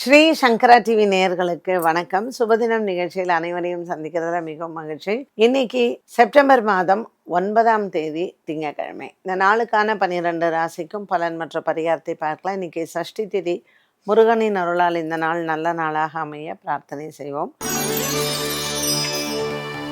ஸ்ரீ சங்கரா TV நேயர்களுக்கு வணக்கம். சுபதினம் நிகழ்ச்சியில் அனைவரையும் சந்திக்கிறதுல மிகவும் மகிழ்ச்சி. இன்னைக்கு செப்டம்பர் மாதம் ஒன்பதாம் தேதி திங்கட்கிழமை. இந்த நாளுக்கான பன்னிரெண்டு ராசிக்கும் பலன் மற்ற பரிகாரத்தை பார்க்கலாம். இன்னைக்கு சஷ்டி திதி முருகனின் அருளால் இந்த நாள் நல்ல நாளாக அமைய பிரார்த்தனை செய்வோம்.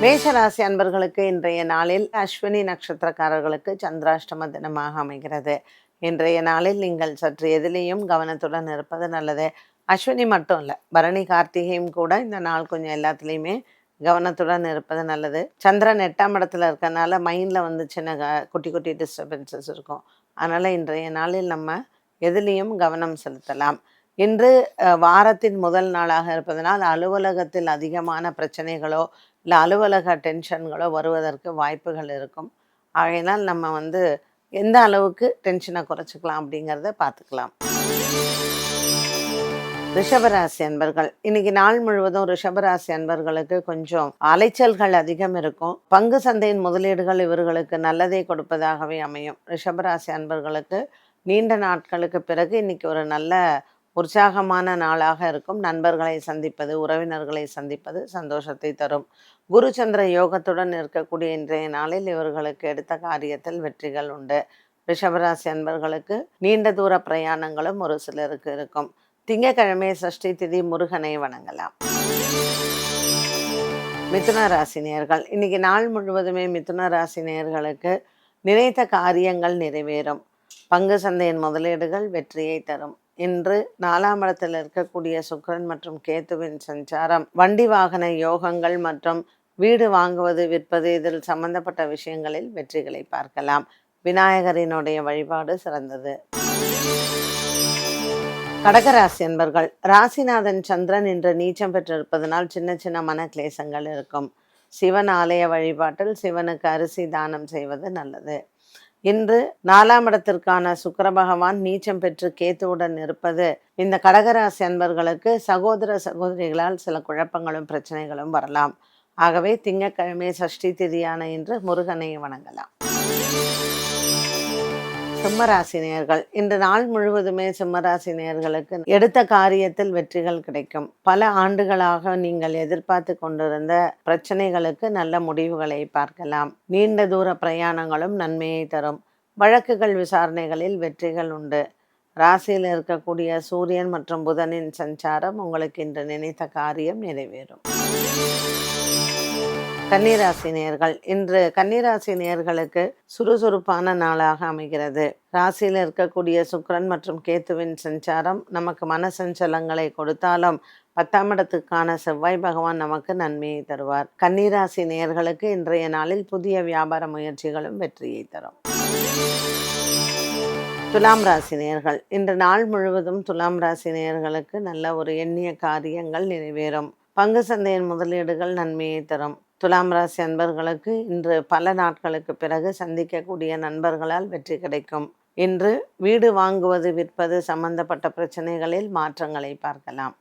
மேஷராசி அன்பர்களுக்கு இன்றைய நாளில் அஸ்வினி நட்சத்திரக்காரர்களுக்கு சந்திராஷ்டம தினமாக அமைகிறது. இன்றைய நாளில் நீங்கள் சற்று எதிலையும் கவனத்துடன் இருப்பது நல்லது. அஸ்வினி மட்டும் இல்லை பரணி கார்த்திகையும் கூட இந்த நாள் கொஞ்சம் எல்லாத்துலேயுமே கவனத்துடன் இருப்பது நல்லது. சந்திரன் எட்டாம் இடத்துல இருக்கறனால மைண்டில் வந்து சின்ன க- குட்டி குட்டி டிஸ்டர்பன்சஸ் இருக்கும். அதனால் இன்றைய நாளில் நம்ம எதிலையும் கவனம் செலுத்தலாம். இன்று வாரத்தின் முதல் நாளாக இருப்பதனால் அலுவலகத்தில் அதிகமான பிரச்சனைகளோ இல்லை அலுவலக டென்ஷன்களோ வருவதற்கு வாய்ப்புகள் இருக்கும். ஆகையினால் நம்ம வந்து எந்த அளவுக்கு டென்ஷனை குறைச்சிக்கலாம் அப்படிங்கிறத பார்த்துக்கலாம். ரிஷபராசி அன்பர்கள். இன்னைக்கு நாள் முழுவதும் ரிஷபராசி அன்பர்களுக்கு கொஞ்சம் அலைச்சல்கள் அதிகம் இருக்கும். பங்கு சந்தையின் முதலீடுகள் இவர்களுக்கு நல்லதை கொடுப்பதாகவே அமையும். ரிஷபராசி அன்பர்களுக்கு நீண்ட நாட்களுக்கு பிறகு இன்னைக்கு ஒரு நல்ல உற்சாகமான நாளாக இருக்கும். நண்பர்களை சந்திப்பது உறவினர்களை சந்திப்பது சந்தோஷத்தை தரும். குரு சந்திர யோகத்துடன் இருக்கக்கூடிய இன்றைய நாளில் இவர்களுக்கு எடுத்த காரியத்தில் வெற்றிகள் உண்டு. ரிஷபராசி அன்பர்களுக்கு நீண்ட தூர பிரயாணங்களும் ஒரு சிலருக்கு இருக்கும். திங்கக்கிழமை சஷ்டி திதி முருகனை வணங்கலாம். மிதுன ராசி நேர்கள் இன்னைக்கு நாள் முழுவதுமே மிதுன ராசி நேர்களுக்கு நினைத்த காரியங்கள் நிறைவேறும். பங்கு சந்தையின் முதலீடுகள் வெற்றியை தரும். இன்று நாலாம் இடத்தில் இருக்கக்கூடிய சுக்கரன் மற்றும் கேத்துவின் சஞ்சாரம் வண்டி வாகன யோகங்கள் மற்றும் வீடு வாங்குவது விற்பது இதில் சம்பந்தப்பட்ட விஷயங்களில் வெற்றிகளை பார்க்கலாம். விநாயகரினுடைய வழிபாடு சிறந்தது. கடகராசி என்பர்கள் ராசிநாதன் சந்திரன் இன்று நீச்சம் பெற்றிருப்பதனால் சின்ன சின்ன மன கிளேசங்கள் இருக்கும். சிவன் ஆலய வழிபாட்டில் சிவனுக்கு அரிசி தானம் செய்வது நல்லது. இன்று நாலாம் இடத்திற்கான சுக்கர பகவான் நீச்சம் பெற்று கேத்துவுடன் இருப்பது இந்த கடகராசி அன்பர்களுக்கு சகோதர சகோதரிகளால் சில குழப்பங்களும் பிரச்சனைகளும் வரலாம். ஆகவே திங்கட்கிழமை சஷ்டி திதியான இன்று முருகனை வணங்கலாம். சிம்மராசி நேர்கள் இன்று நாள் முழுவதுமே சிம்மராசி நேர்களுக்கு எடுத்த காரியத்தில் வெற்றிகள் கிடைக்கும். பல ஆண்டுகளாக நீங்கள் எதிர்பார்த்து கொண்டிருந்த பிரச்சனைகளுக்கு நல்ல முடிவுகளை பார்க்கலாம். நீண்ட தூர பிரயாணங்களும் நன்மையை தரும். வழக்குகள் விசாரணைகளில் வெற்றிகள் உண்டு. ராசியில் இருக்கக்கூடிய சூரியன் மற்றும் புதனின் சஞ்சாரம் உங்களுக்கு இன்று நினைத்த காரியம் நிறைவேறும். கன்னிராசி நேயர்கள் இன்று கன்னிராசி நேயர்களுக்கு சுறுசுறுப்பான நாளாக அமைகிறது. ராசியில் இருக்கக்கூடிய சுக்ரன் மற்றும் கேத்துவின் சஞ்சாரம் நமக்கு மன சஞ்சலங்களை கொடுத்தாலும் பத்தாம் இடத்துக்கான செவ்வாய் பகவான் நமக்கு நன்மையை தருவார். கன்னிராசி நேயர்களுக்கு இன்றைய நாளில் புதிய வியாபார முயற்சிகளும் வெற்றியை தரும். துலாம் ராசி நேர்கள் இன்று நாள் முழுவதும் துலாம் ராசி நேர்களுக்கு நல்ல ஒரு எண்ணிய காரியங்கள் நிறைவேறும். பங்கு சந்தையின் முதலீடுகள் நன்மையை தரும். துலாம் ராசி அன்பர்களுக்கு இன்று பல நாட்களுக்கு பிறகு சந்திக்கக்கூடிய நண்பர்களால் வெற்றி கிடைக்கும். இன்று வீடு வாங்குவது விற்பது சம்பந்தப்பட்ட பிரச்சனைகளில் மாற்றங்களை பார்க்கலாம்.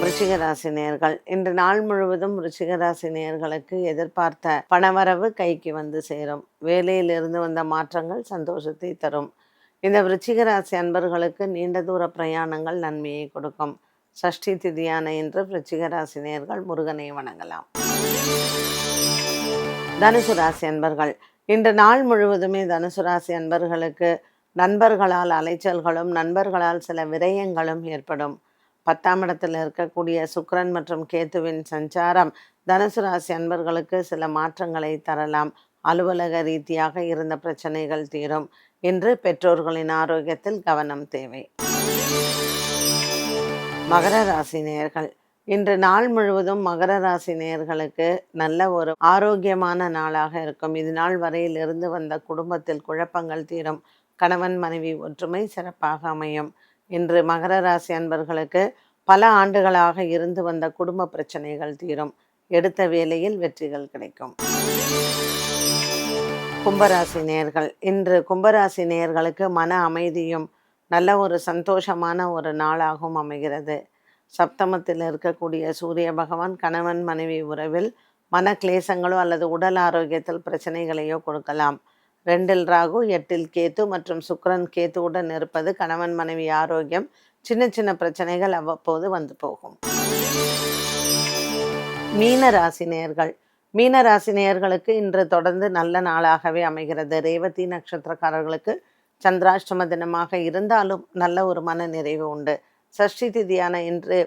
விருச்சிக ராசி இன்று நாள் முழுவதும் விருச்சிக ராசி எதிர்பார்த்த பணவரவு கைக்கு வந்து சேரும். வேலையிலிருந்து வந்த மாற்றங்கள் சந்தோஷத்தை தரும். இந்த விருச்சிக ராசி அன்பர்களுக்கு நீண்ட தூர பிரயாணங்கள் நன்மையை கொடுக்கும். சஷ்டி திதியான இன்று விருச்சிக ராசி முருகனை வணங்கலாம். தனுசு ராசி அன்பர்கள் இன்று நாள் முழுவதுமே தனுசு ராசி அன்பர்களுக்கு நண்பர்களால் அலைச்சல்களும் நண்பர்களால் சில விரயங்களும் ஏற்படும். பத்தாம் இடத்தில் இருக்கக்கூடிய சுக்ரன் மற்றும் கேத்துவின் சஞ்சாரம் தனுசு ராசி அன்பர்களுக்கு சில மாற்றங்களை தரலாம். அலுவலக ரீதியாக இருந்த பிரச்சனைகள் தீரும். இன்று பெற்றோர்களின் ஆரோக்கியத்தில் கவனம் தேவை. மகர ராசி நேயர்கள் இன்று நாள் முழுவதும் மகர ராசி நேயர்களுக்கு நல்ல ஒரு ஆரோக்கியமான நாளாக இருக்கும். இது நாள் வரையில் இருந்து வந்த குடும்பத்தில் குழப்பங்கள் தீரும். கணவன் மனைவி ஒற்றுமை சிறப்பாக அமையும். இன்று மகர ராசி அன்பர்களுக்கு பல ஆண்டுகளாக இருந்து வந்த குடும்ப பிரச்சனைகள் தீரும். எடுத்த வேலையில் வெற்றிகள் கிடைக்கும். கும்பராசி நேயர்கள் இன்று கும்பராசி நேயர்களுக்கு மன அமைதியும் நல்ல ஒரு சந்தோஷமான ஒரு நாளாகவும் அமைகிறது. சப்தமத்தில் இருக்கக்கூடிய சூரிய பகவான் கணவன் மனைவி உறவில் மன கிளேசங்களோ அல்லது உடல் ஆரோக்கியத்தில் பிரச்சனைகளையோ கொடுக்கலாம். ரெண்டில் ராகு எட்டில் கேத்து மற்றும் சுக்கரன் கேத்துவுடன் இருப்பது கணவன் மனைவி ஆரோக்கியம். சின்ன சின்ன பிரச்சனைகள் அவ்வப்போது வந்து போகும். மீன மீனராசினியர்களுக்கு மீன இன்று தொடர்ந்து நல்ல நாளாகவே அமைகிறது. ரேவதி நட்சத்திரக்காரர்களுக்கு சந்திராஷ்டம தினமாக இருந்தாலும் நல்ல ஒரு மன நிறைவு உண்டு. சஷ்டி திதியான இன்று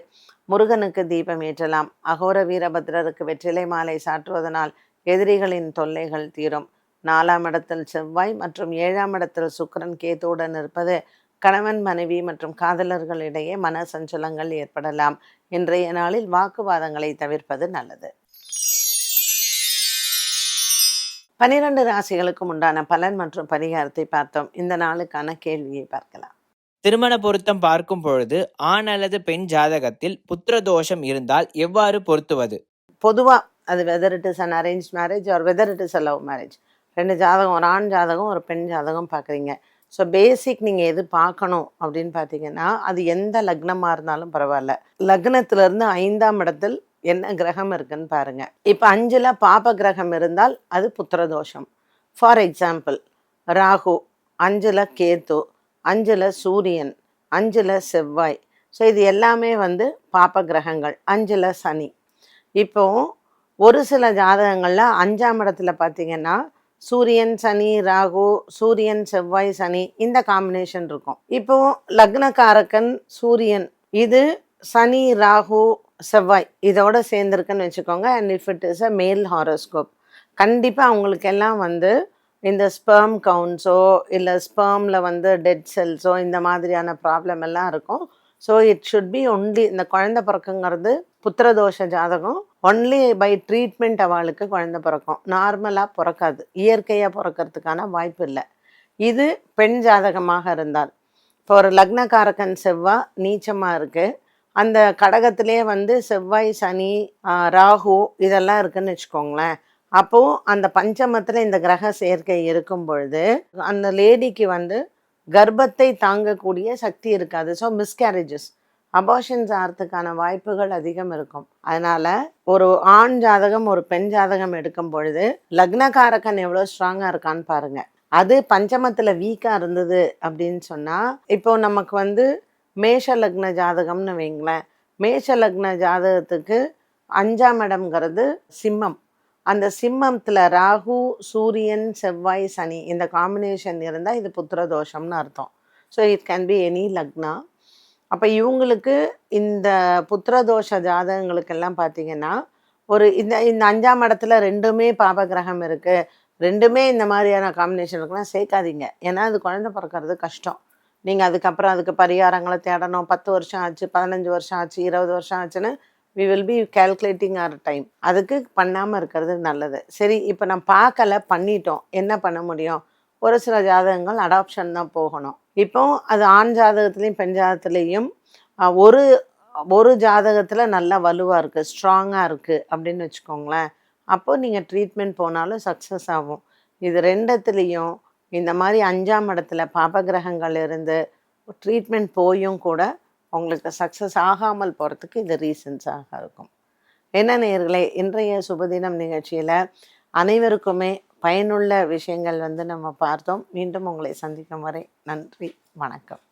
முருகனுக்கு தீபம் ஏற்றலாம். அகோர வீரபத்ரருக்கு வெற்றிலை மாலை சாற்றுவதனால் எதிரிகளின் தொல்லைகள் தீரும். நாலாம் இடத்தில் செவ்வாய் மற்றும் ஏழாம் இடத்தில் சுக்கரன் கேத்துடன் இருப்பது கணவன் மனைவி மற்றும் காதலர்களிடையே மன சஞ்சலங்கள் ஏற்படலாம். இன்றைய நாளில் வாக்குவாதங்களை தவிர்ப்பது நல்லது. பனிரெண்டு ராசிகளுக்கும் உண்டான பலன் மற்றும் பரிகாரத்தை பார்த்தோம். இந்த நாளுக்கான கேள்வியை பார்க்கலாம். திருமண பொருத்தம் பார்க்கும் பொழுது ஆண் அல்லது பெண் ஜாதகத்தில் புத்திர தோஷம் இருந்தால் எவ்வாறு பொருத்துவது? பொதுவாக அது whether it is an arrange marriage or whether it is a love marriage ரெண்டு ஜாதகம் ஒரு ஆண் ஜாதகம் ஒரு பெண் ஜாதகம் பார்க்குறீங்க. ஸோ பேசிக் நீங்கள் எது பார்க்கணும் அப்படின்னு பார்த்தீங்கன்னா அது எந்த லக்னமாக இருந்தாலும் பரவாயில்ல. லக்னத்திலிருந்து ஐந்தாம் இடத்தில் என்ன கிரகம் இருக்குன்னு பாருங்க. இப்போ அஞ்சில் பாப கிரகம் இருந்தால் அது புத்திர தோஷம் ஃபார் எக்ஸாம்பிள் ராகு அஞ்சில் கேத்து அஞ்சில் சூரியன் அஞ்சில் செவ்வாய். ஸோ இது எல்லாமே வந்து பாப கிரகங்கள் அஞ்சில் சனி. இப்போ ஒரு சில ஜாதகங்களில் அஞ்சாம் இடத்துல பார்த்தீங்கன்னா சூரியன் சனி ராகு சூரியன் செவ்வாய் சனி இந்த காம்பினேஷன் இருக்கும். இப்போ லக்னக்காரக்கன் சூரியன் இது சனி ராகு செவ்வாய் இதோட சேர்ந்துருக்குன்னு வச்சுக்கோங்க. And if it is a male horoscope கண்டிப்பாக அவங்களுக்கெல்லாம் வந்து இந்த ஸ்பெர்ம் கவுண்ட்ஸோ இல்லை ஸ்பெர்மில் வந்து டெட் செல்ஸோ இந்த மாதிரியான ப்ராப்ளம் எல்லாம் இருக்கும். So it should be only இந்த குழந்தை பிறக்குங்கிறது புத்திரதோஷ ஜாதகம். ஒன்லி பை ட்ரீட்மெண்ட் அவளுக்கு குழந்தை பிறக்கும். நார்மலாக பிறக்காது. இயற்கையாக பிறக்கிறதுக்கான வாய்ப்பு இல்லை. இது பெண் ஜாதகமாக இருந்தால். இப்போ ஒரு லக்னக்காரக்கன் செவ்வாய் நீச்சமாக இருக்குது அந்த கடகத்திலே வந்து செவ்வாய் சனி ராகு இதெல்லாம் இருக்குன்னு வச்சுக்கோங்களேன். அப்போது அந்த பஞ்சமத்தில் இந்த கிரக சேர்க்கை இருக்கும் பொழுது அந்த லேடிக்கு வந்து கர்ப்பத்தை தாங்கக்கூடிய சக்தி இருக்காது. ஸோ மிஸ்கேரேஜஸ் அபார்ஷன்ஸ் ஆகிறதுக்கான வாய்ப்புகள் அதிகம் இருக்கும். அதனால ஒரு ஆண் ஜாதகம் ஒரு பெண் ஜாதகம் எடுக்கும் பொழுது லக்னகாரகன் எவ்வளோ ஸ்ட்ராங்காக இருக்கான்னு பாருங்க. அது பஞ்சமத்தில் வீக்காக இருந்தது அப்படின்னு சொன்னால் இப்போ நமக்கு வந்து மேஷ லக்ன ஜாதகம்னு வைங்களேன். மேஷ லக்ன ஜாதகத்துக்கு அஞ்சாம் இடம்ங்கிறது சிம்மம். அந்த சிம்மத்தில் ராகு சூரியன் செவ்வாய் சனி இந்த காம்பினேஷன் இருந்தால் இது புத்திர தோஷம்னு அர்த்தம். So it can be any lagna. அப்போ இவங்களுக்கு இந்த புத்திரதோஷ ஜாதகங்களுக்கெல்லாம் பார்த்தீங்கன்னா ஒரு இந்த இந்த அஞ்சாம் இடத்துல ரெண்டுமே பாப கிரகம் இருக்குது ரெண்டுமே இந்த மாதிரியான காம்பினேஷன் இருக்குன்னா சேர்க்காதீங்க. ஏன்னா அது குழந்தை பிறக்கிறது கஷ்டம். நீங்கள் அதுக்கப்புறம் அதுக்கு பரிகாரங்களை தேடணும். பத்து வருஷம் ஆச்சு பதினஞ்சு வருஷம் ஆச்சு இருபது வருஷம் ஆச்சுன்னு we will be calculating our time அதுக்கு பண்ணாமல் இருக்கிறது நல்லது. சரி இப்போ நான் பார்க்கல பண்ணிட்டோம். என்ன பண்ண முடியும்? ஒரு சில ஜாதகங்கள் அடாப்ஷன் தான் போகணும். இப்போ அது ஆண் ஜாதகத்துலேயும் பெண் ஜாதகத்துலேயும் ஒரு ஒரு ஜாதகத்தில் நல்லா வலுவாக இருக்குது ஸ்ட்ராங்காக இருக்குது அப்படின்னு வச்சுக்கோங்களேன். அப்போது நீங்கள் ட்ரீட்மெண்ட் போனாலும் சக்ஸஸ் ஆகும். இது ரெண்டத்துலேயும் இந்த மாதிரி அஞ்சாம் இடத்துல பாபகிரகங்கள் இருந்து ட்ரீட்மெண்ட் போயும் கூட உங்களுக்கு சக்ஸஸ் ஆகாமல் போகிறதுக்கு இது ரீசன்ஸாக இருக்கும். என்ன நேயர்களே இன்றைய சுபதினம் நிகழ்ச்சியில் அனைவருக்குமே பயனுள்ள விஷயங்கள் வந்து நம்ம பார்த்தோம். மீண்டும் உங்களை சந்திக்கும் வரை நன்றி வணக்கம்.